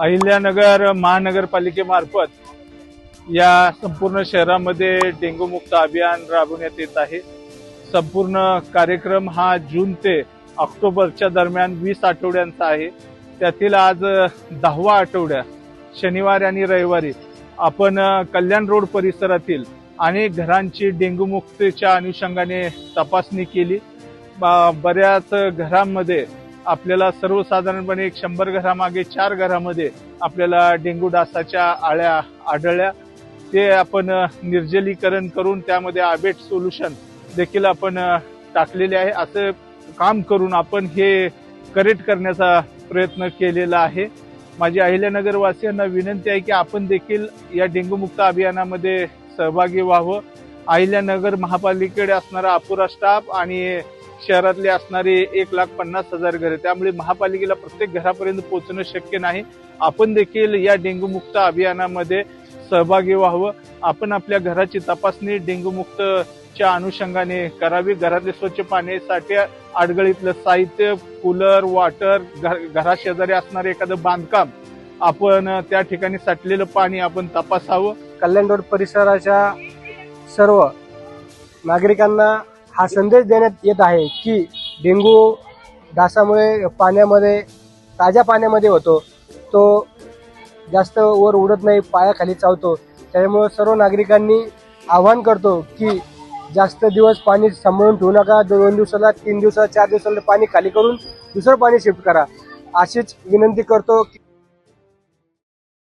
अहिल्यानगर महानगरपालिकेमार्फत या संपूर्ण शहरामध्ये डेंग्यू मुक्त अभियान राबवण्यात येत आहे. संपूर्ण कार्यक्रम हा जून ते ऑक्टोबरच्या दरम्यान वीस आठवड्यांचा आहे. त्यातील आज दहावा आठवड्या शनिवारी आणि रविवारी आपण कल्याण रोड परिसरातील अनेक घरांची डेंग्यू मुक्तीच्या अनुषंगाने तपासणी केली. बऱ्याच घरांमध्ये आपल्याला सर्वसाधारणपणे एक शंभर घरामागे चार घरामध्ये आपल्याला डेंग्यू डासाच्या आळ्या आढळल्या. ते आपण निर्जलीकरण करून त्यामध्ये आबेट सोल्युशन देखील आपण टाकलेले आहे. असं काम करून आपण हे करेक्ट करण्याचा प्रयत्न केलेला आहे. माझी अहिल्यानगरवासियांना विनंती आहे की आपण देखील या डेंग्यू मुक्त अभियानामध्ये सहभागी व्हावं. अहिल्यानगर महापालिकेकडे असणारा अपुरा स्टाफ आणि शहरातले असणारे एक लाख पन्नास हजार घरे. त्यामुळे महापालिकेला प्रत्येक घरापर्यंत पोहोचणं शक्य नाही. आपण देखील या डेंग्यू मुक्त अभियानामध्ये सहभागी व्हावं. आपण आपल्या घराची तपासणी डेंग्यूमुक्तच्या अनुषंगाने करावी. घरातले स्वच्छ पाण्यासाठी अडगळीतलं साहित्य कूलर वॉटर घरा शेजारी असणारे एखादं बांधकाम आपण त्या ठिकाणी साठलेलं पाणी आपण तपासावं. कल्याण रोड परिसराच्या सर्व नागरिकांना हा संदेश देण्यात येत आहे की डेंगू डासामुळे पाण्यामध्ये ताज्या पाण्यामध्ये होतो. तो जास्त वर उडत नाही पायाखाली चावतो. त्यामुळे सर्व नागरिकांनी आव्हान करतो की जास्त दिवस पाणी सांभाळून ठेवू नका. दोन दिवसाला तीन दिवसाला चार दिवसाला पाणी खाली करून दुसरं पाणी शिफ्ट करा. अशीच विनंती करतो की